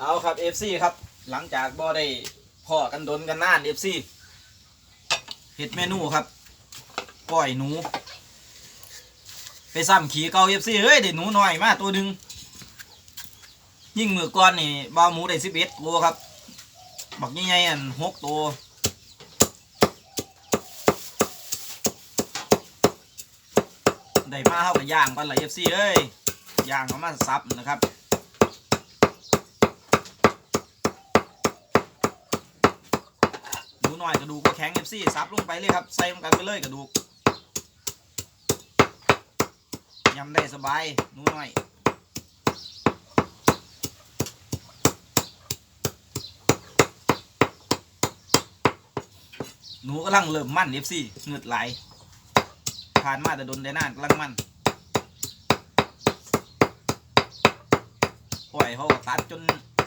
เอาครับ FC ครับ หลังจากบ่ได้พ่อกันดนกันนาน FC เห็ดเมนูครับก้อยหนู ไปซ้ำขี่เก่า FC เฮ้ยได้หนูน้อยมาตัวหนึ่งยิ่งมือก้อนนี่บ่าหมูได้สิบเอ็ดตัวครับ บักใหญ่ๆอันหกตัวได้มาเข้ากับย่างกันละ FC เอ้ยย่างเอามาซับนะครับ หนูหน่อยกระดูกก็แข็งเอฟซีซับลงไปเลยครับใส่ลงกันไปเลยกระดูกยำได้สบายหนูหน่อยหนูกำลังเริ่มมั่นเอฟซีเงืดไหลผ่านมาแต่โดนได้นานกำลังมั่นปล่อยเขาตัดจน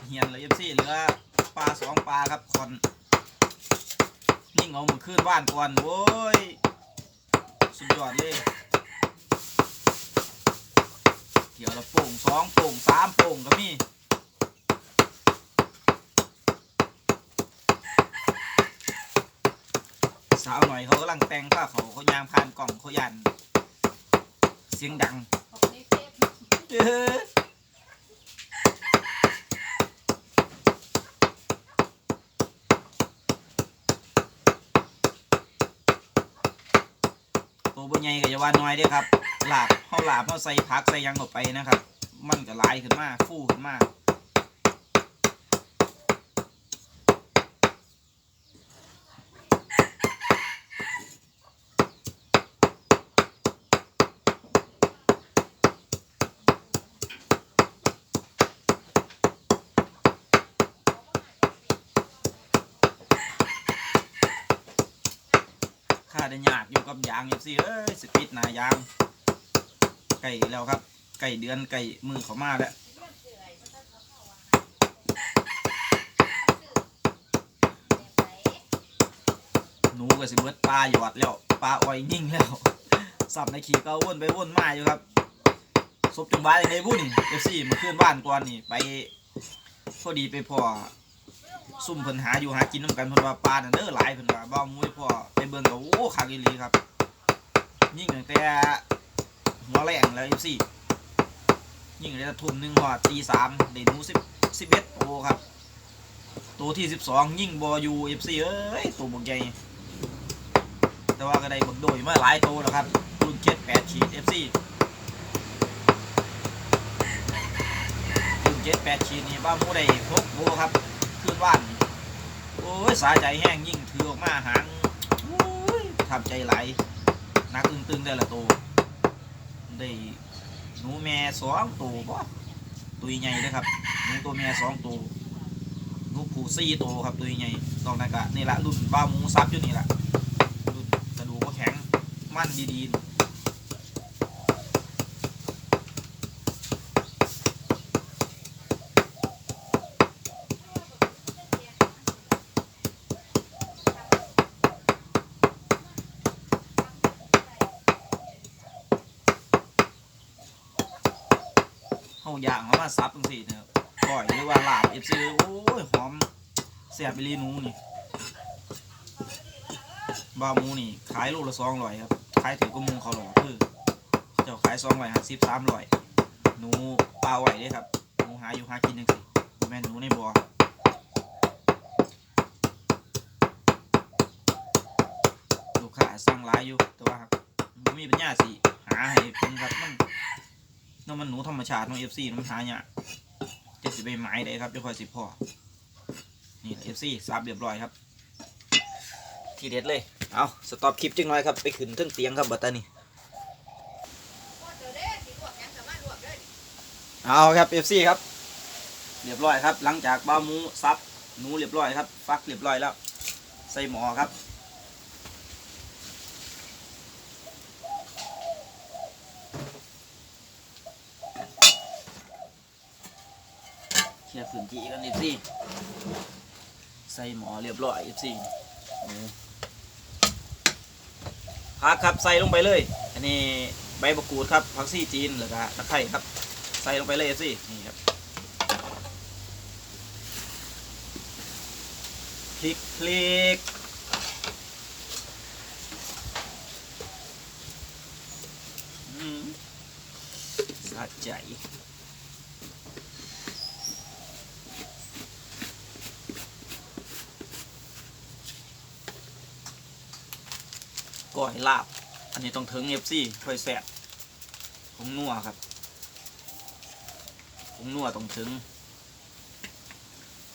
เหียนเลยเอฟซีเหลือปลาสองปลาครับคอน งเอามือขึ้นบ้านก่อนโว้ยสุดยอดเลยเกี่ยวละโป่งสองโป่งสามโป่งก็มีสาวหน่อยเขากำลังแต่งผ้าเขาเขายางผ่านกล่องเขายัน เสียงดังเออตัวบนใหญ่กับยา วาน้อยเด้อครับ หลาบเขาหลาบเขาใส่พักใส่ยังออกไปนะครับ มันก็ลายขึ้นมาฟูขึ้นมา ข้าได้ยากอยู่กับยางอยู่สิเอ้ยสปิดหนายาง ไก่แล้วครับ ไก่เดือนไก่มือเขามาแล้วหนูก็สิเบิดปลาหยอดแล้วปลาอ้อยยิ่งแล้วสับในขี่ก้าวนไปวนมาอยู่ครับศพจงบ้านในบุ่นเอฟซีมาขึ้นบ้านก่อนนี่ไปพอดีไปพอ ซุ่มเพิ่นหาอยู่หากินน้ำกันเพิ่นว่าปลาน่ะเด้อหลายเพิ่นว่าบ่ามุ้ยพ่อไปเบิ่งก็โอ้คักอีหลีครับ ยิ่งตั้งแต่หัวแรงแล้ว FC ยิ่งได้ทุ่มหนึ่งฮอดตีสามได้หนู10 11โตครับ ตัวที่12ยิ่งบ่อยู่ FC เอ้ยตัวบักใหญ่แต่ว่าก็ได้บักโดยมาหลายโตแล้วครับรุ่น7 8ขีด FC รุ่น7 8ขีดนี่บ่ามุ้ยได้6โตครับขึ้นบ้าน โอ้ยสาใจแห้งยิ่งถือออกมาหางโอ้ยทำใจไหลนักตึงๆได้ละตัวได้หนูแม่สองตัวบ่ตัวใหญ่เลยครับหนูตัวแม่สองตัวหนูผูสี่ตัวครับตัวใหญ่ตองนั้นก็นี่ละรุ่นบ้าหมูซับอยู่นี่ละรุ่นกระดูกก็แข็งมั่นดีๆ เขาย่างเอามาซับจังซี่นะครับก่อยหรือว่าลาบเอฟซีโอ้ยหอมแซ่บไปรีนูนี่บาหมูนี่ขายลูกละสองร้อยครับขายถือก็มูเขาหรอกคือเจ้าขายสองร้อยห้าสิบสามร้อยหนูปลาไหวเด้ครับหนูหาอยู่หากินจังซี่บ่แม่หนูในบ่อลูกค้าสั่งหลายอยู่แต่ว่าครับบ่มีปัญญาสิหาให้ น้ำมันหนูธรรมชาติน้องเอฟซีน้ำหาเนี่ยจะสิไปหมายได้ครับจะคอยสิพ่อนี่เอฟซีซับเรียบร้อยครับ ทีเด็ดเลย เอาสต็อปคลิปจังน่อยครับ ไปขึ้นเทึ่งเตียงครับบัตตานี่เอาครับเอฟซีครับ เรียบร้อยครับ หลังจากบ้ามูซับหนูเรียบร้อยครับ ฟักเรียบร้อยแล้ว ใส่หมอครับ เคลียร์พื้นที่กันอีกสิใส่หมอเรียบร้อยอีกสิพักครับใส่ลงไปเลย อันนี้ใบมะกรูดครับผักซี่จีนหรือก็ตะไคร้ครับ ใส่ลงไปเลยสินี่ครับพลิกพลิกสะใจ ก้อยลาบ อันนี้ต้องถึงเอฟซีค่อยแสบผงนัวครับผงนัวต้องถึง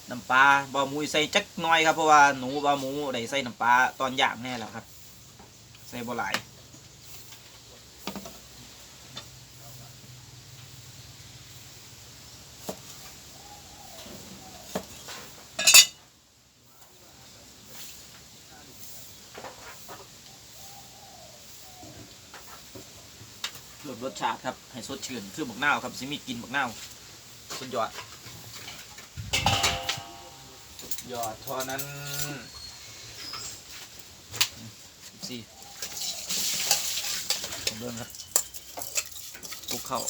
น้ำปลาบะหมูใส่จักน้อยครับเพราะว่าหนูบะหมูได้ใส่น้ำปลาตอนย่างแน่แล้วครับ ใส่บะหลาย มรสชาติครับ ให้สดชื่นคือบักนาวครับสิมีกินบักนาวสุดยอดยอดเท่านั้นสี่ผมเดินครับคลุกเข้า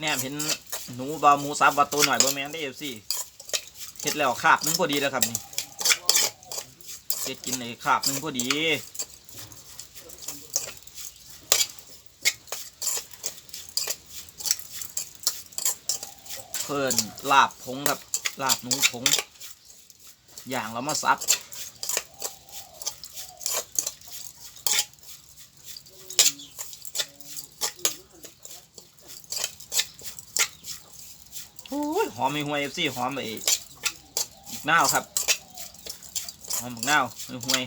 แน่เห็นหนูบาหมูสับวัตตัวหน่อยบ่แม่นได้เอฟซี เฮ็ดแล้วขาบหนึงพอดีแล้วครับนี่เฮ็ดกินในขาบหนึงพอดีเพิ่นลาบผงครับลาบหนูผงอย่างเรามาซับหอมไม่ห่วยเอฟซีหอมไอ กนาวครับหอมบักนาวห่วย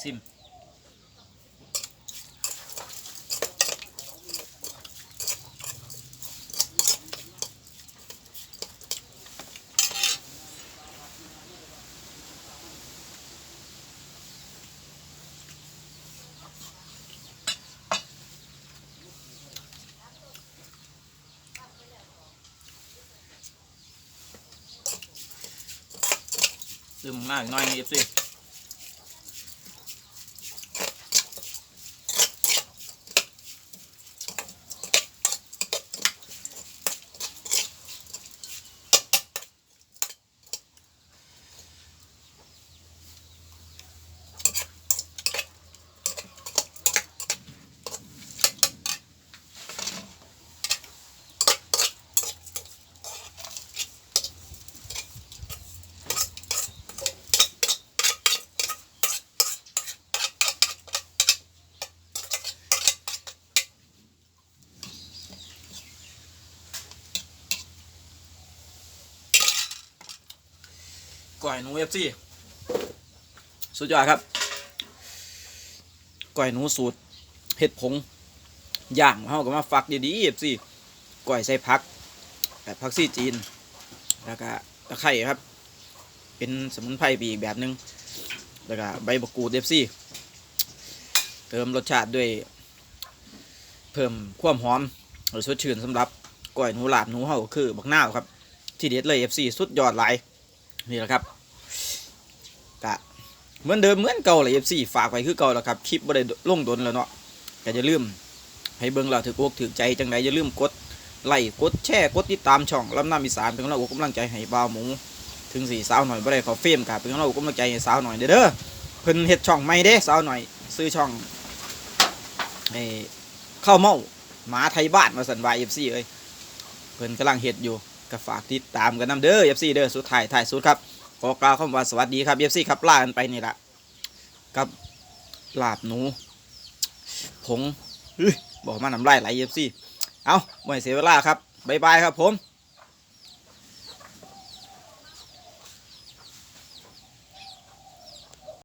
ซิม ซึมบักนาวอีกน้อยนิดสิ ก่อยหนูเอฟซีสุดยอดครับก่อยหนูสูตรเห็ดผงย่างเขาก็มาฟักดีๆเอฟซีก่อยใส่พักแบบพักซี่จีนแล้วก็ตะไคร่ครับ เป็นสมุนไพรปีกแบบหนึงแล้วก็ใบบักกูดเอฟซีเติมรสชาติด้วย เพิ่มความหอมหรือสดชื่นสำหรับก้อยหนูหลาบหนูเฮาคือบักหน้าครับ ที่เด็ดเลยเอฟซีสุดยอดหลายนี่แหละครับ กะเหมือนเดิมเหมือนเก่าเลยเอฟซีฝากไว้คือเก่าแล้วครับคลิปบ่ได้ลงโดนแล้วเนาะก็อย่าลืมให้เบิ่งเราถือกอกถือใจจังใดอย่าลืมกดไลค์กดแชร์กดติดตามช่องลำน้ำอีสานเป็นกำลังอกกำลังใจให้บ่าวหมู ถึงสี่สาวหน่อยบ่ได้ขอเฟมครับเป็นกำลังอกกำลังใจให้สาวหน่อยเด้อเพิ่นเฮ็ดช่องใหม่เด้สาวหน่อยซื้อช่องไอ้ข้าวเมาหมาไทยบ้านมาสันวายเอฟซีเอ้ยเพิ่นกำลังเฮ็ดอยู่ก็ฝากติดตามกันนํเด้อเอฟซีเด้อสุดท้ายท้ายสุดครับ ขอกล่าวคำว่าสวัสดีครับเอฟซีครับลากันไปนี่ละกับลาบหนูผงเฮ้ยบอกมาน้ำลายไหลเอฟซีเอาไม่เสียเวลาครับบ๊ายบายครับผม